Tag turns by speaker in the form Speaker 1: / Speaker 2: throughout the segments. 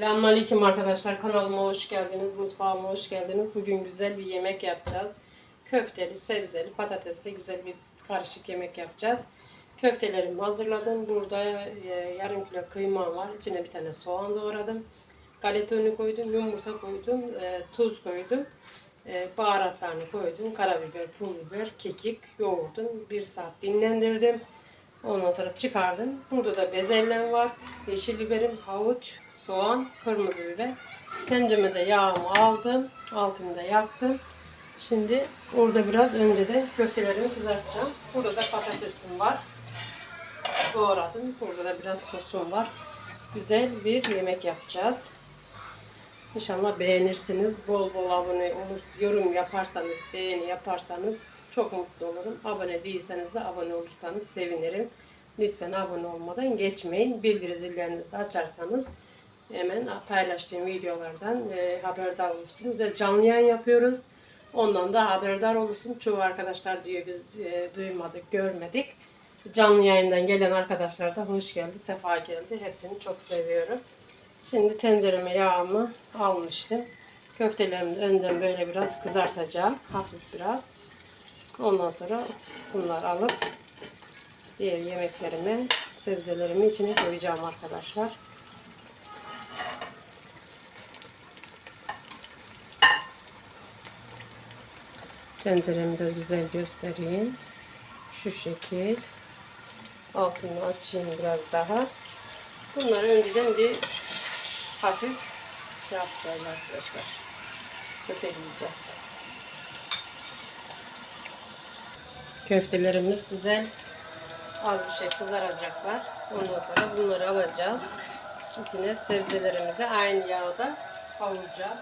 Speaker 1: Selamünaleyküm arkadaşlar. Kanalıma hoş geldiniz. Mutfağıma hoş geldiniz. Bugün güzel bir yemek yapacağız. Köfteli, sebzeli, patatesli güzel bir karışık yemek yapacağız. Köftelerimi hazırladım. Burada e, yarım kilo kıymam var. İçine bir tane soğan doğradım. Galeta unu koydum, yumurta koydum, e, tuz koydum. E, baharatlarını koydum. Karabiber, pul biber, kekik yoğurdum. Bir saat dinlendirdim. Ondan sonra çıkardım. Burada da bezelyem var. Yeşil biberim, havuç, soğan, kırmızı biber. Tencereme yağımı aldım. Altını da yaktım. Şimdi orada biraz önce de köftelerimi kızartacağım. Burada da patatesim var. Doğradım. Burada da biraz sosum var. Güzel bir yemek yapacağız. İnşallah beğenirsiniz. Bol bol abone olur, yorum yaparsanız, beğeni yaparsanız çok mutlu olurum. Abone değilseniz de abone olursanız sevinirim. Lütfen abone olmadan geçmeyin. Bildiri zillerinizi de açarsanız hemen paylaştığım videolardan e, haberdar olursunuz. Ve canlı yayın yapıyoruz. Ondan da haberdar olursun. Çoğu arkadaşlar diyor biz e, duymadık, görmedik. Canlı yayından gelen arkadaşlar da hoş geldi, sefa geldi. Hepsini çok seviyorum. Şimdi tencereme yağımı almıştım. Köftelerimi de önden böyle biraz kızartacağım. Hafif biraz. Ondan sonra bunları alıp diğer yemeklerimi, sebzelerimi içine koyacağım arkadaşlar. Tenceremi de güzel göstereyim. Şu şekil. Altını açayım biraz daha. Bunları önceden bir hafif şey yapacağız arkadaşlar. Soteleyeceğiz. Köftelerimiz güzel az bir şey kızaracaklar. Ondan sonra bunları alacağız. İçine sebzelerimizi aynı yağda kavuracağız.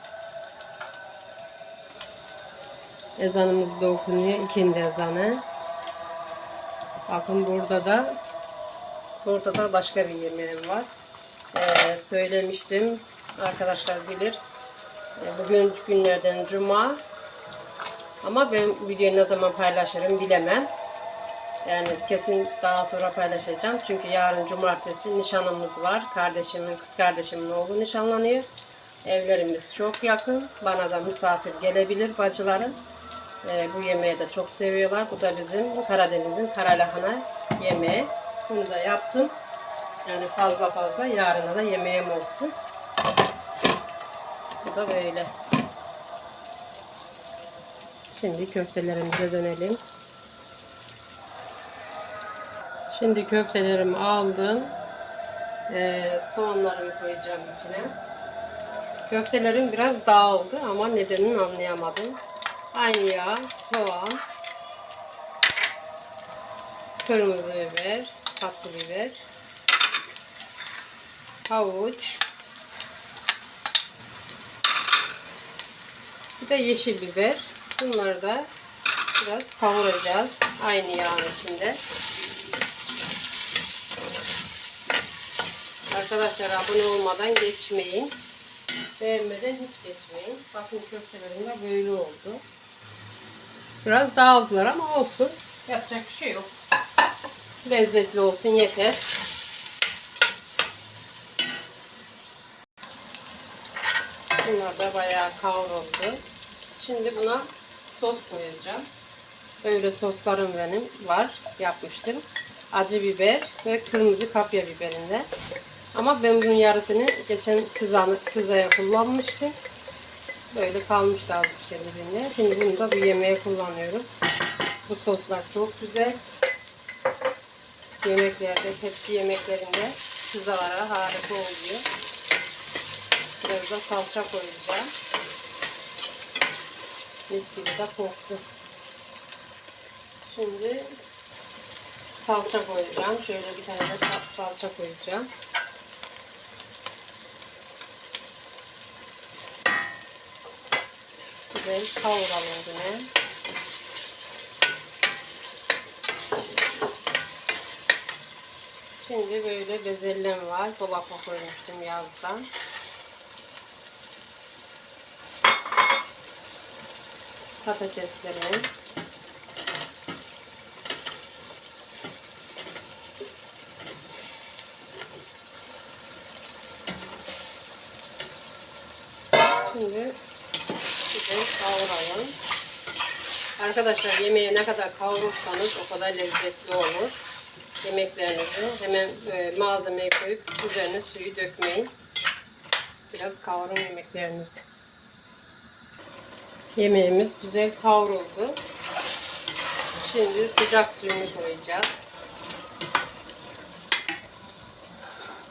Speaker 1: Ezanımız da okunuyor. İkindi ezanı. Bakın burada da burada da başka bir yemeğim var. Ee, söylemiştim. Arkadaşlar bilir. Ee, bugün günlerden cuma. Ama ben videoyu ne zaman paylaşırım bilemem. Yani kesin daha sonra paylaşacağım. Çünkü yarın cumartesi nişanımız var. Kardeşimin, kız kardeşimin oğlu nişanlanıyor. Evlerimiz çok yakın. Bana da misafir gelebilir bacılarım. Ee, bu yemeği de çok seviyorlar. Bu da bizim Karadeniz'in karalahana yemeği. Bunu da yaptım. Yani fazla fazla yarına da yemeğim olsun. Bu da böyle. Şimdi köftelerimize dönelim. Şimdi köftelerimi aldım. Ee, soğanlarımı koyacağım içine. Köftelerim biraz dağıldı ama nedenini anlayamadım. Aynı yağ, soğan, kırmızı biber, tatlı biber, havuç, bir de yeşil biber. Bunları da biraz kavuracağız aynı yağın içinde. Arkadaşlar abone olmadan geçmeyin. Beğenmeden hiç geçmeyin. Bakın köftelerim de böyle oldu. Biraz dağıldılar ama olsun. Yapacak bir şey yok. Lezzetli olsun yeter. Bunlar da bayağı kavruldu. Şimdi buna sos koyacağım. Böyle soslarım benim var. Yapmıştım. Acı biber ve kırmızı kapya biberinde. Ama ben bunun yarısını geçen kızanı, kızaya kullanmıştım. Böyle kalmıştı az bir birbirine. Şimdi bunu da bu yemeğe kullanıyorum. Bu soslar çok güzel. Yemeklerde, hepsi yemeklerinde pizzalara harika oluyor. Biraz da salça koyacağım. Mis de koktu. Şimdi salça koyacağım. Şöyle bir tane de salça koyacağım. Güzel kavuralım yine. Şimdi böyle bezelyem var. Dolapa koymuştum yazdan. Patateslerim. Şimdi güzel kavuralım. Arkadaşlar yemeği ne kadar kavurursanız o kadar lezzetli olur. Yemeklerinizi hemen e, malzemeyi koyup üzerine suyu dökmeyin. Biraz kavurun yemeklerinizi. Yemeğimiz güzel kavruldu. Şimdi sıcak suyunu koyacağız.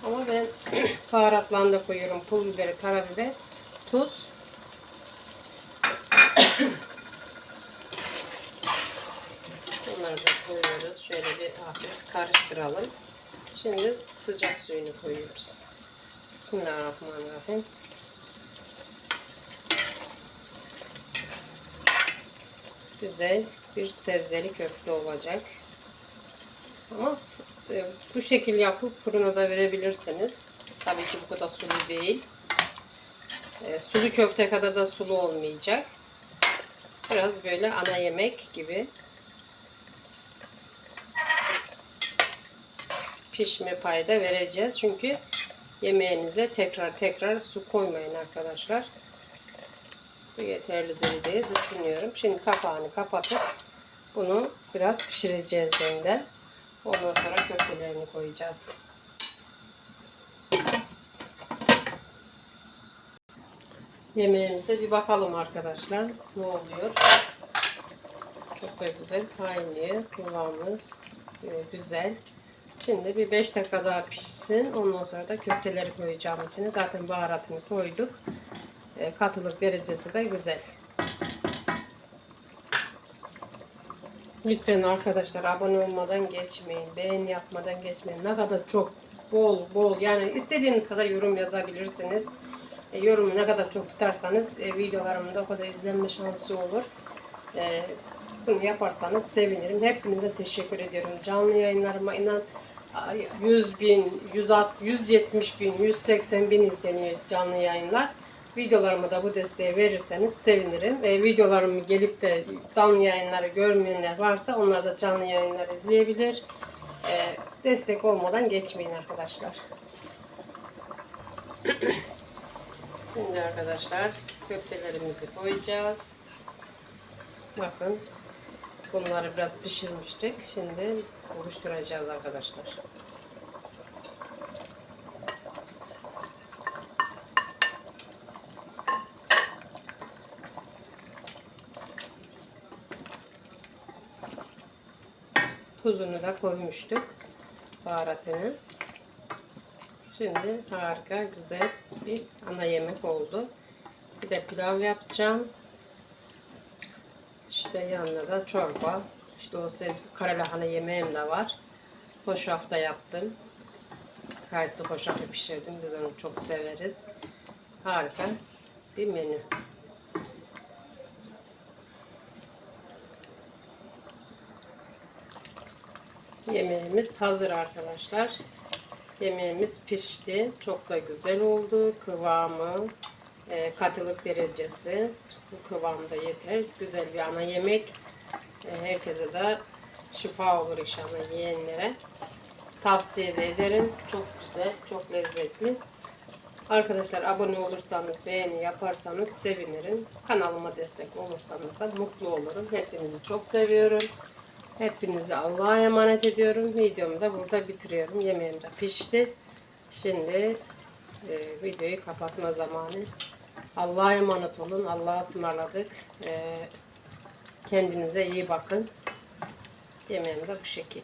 Speaker 1: Ama ben baharatlarını da koyuyorum. Pul biberi, karabiber, tuz. Bunları da koyuyoruz. Şöyle bir hafif karıştıralım. Şimdi sıcak suyunu koyuyoruz. Bismillahirrahmanirrahim. Güzel bir sebzeli köfte olacak. Ama e, bu şekil yapıp fırına da verebilirsiniz. Tabii ki bu kadar sulu değil. E, sulu köfte kadar da sulu olmayacak. Biraz böyle ana yemek gibi pişme payı da vereceğiz. Çünkü yemeğinize tekrar tekrar su koymayın arkadaşlar. Bu yeterlidir diye düşünüyorum. Şimdi kapağını kapatıp bunu biraz pişireceğiz önden. Ondan sonra köftelerini koyacağız. Yemeğimize bir bakalım arkadaşlar. Ne oluyor? Çok da güzel kaynıyor. Kıvamımız e, güzel. Şimdi bir 5 dakika daha pişsin. Ondan sonra da köfteleri koyacağım içine. Zaten baharatını koyduk. E, katılık derecesi de güzel. Lütfen arkadaşlar abone olmadan geçmeyin. Beğeni yapmadan geçmeyin. Ne kadar çok bol bol yani istediğiniz kadar yorum yazabilirsiniz. E, yorumu ne kadar çok tutarsanız e, videolarımda o kadar izlenme şansı olur. E, bunu yaparsanız sevinirim. Hepinize teşekkür ediyorum. Canlı yayınlarıma inan 100 bin, 160, 170 bin, 180 bin izleniyor canlı yayınlar. Videolarıma da bu desteği verirseniz sevinirim. E, videolarımı gelip de canlı yayınları görmeyenler varsa onlar da canlı yayınlar izleyebilir. E, destek olmadan geçmeyin arkadaşlar. Şimdi arkadaşlar köftelerimizi koyacağız. Bakın bunları biraz pişirmiştik. Şimdi oluşturacağız arkadaşlar. Tuzunu da koymuştuk. Baharatını. Şimdi harika güzel bir ana yemek oldu. Bir de pilav yapacağım. İşte yanına da çorba. İşte o karalahana yemeğim de var. Hoşaf yaptım. Kayısı hoşafı pişirdim. Biz onu çok severiz. Harika bir menü. Yemeğimiz hazır arkadaşlar. Yemeğimiz pişti. Çok da güzel oldu. Kıvamı, e, katılık derecesi bu kıvamda yeter. Güzel bir ana yemek. E, herkese de şifa olur inşallah yiyenlere. Tavsiye de ederim. Çok güzel, çok lezzetli. Arkadaşlar abone olursanız, beğeni yaparsanız sevinirim. Kanalıma destek olursanız da mutlu olurum. Hepinizi çok seviyorum. Hepinizi Allah'a emanet ediyorum. Videomu da burada bitiriyorum. Yemeğim de pişti. Şimdi e, videoyu kapatma zamanı. Allah'a emanet olun. Allah'a ısmarladık. E, kendinize iyi bakın. Yemeğim de bu şekil.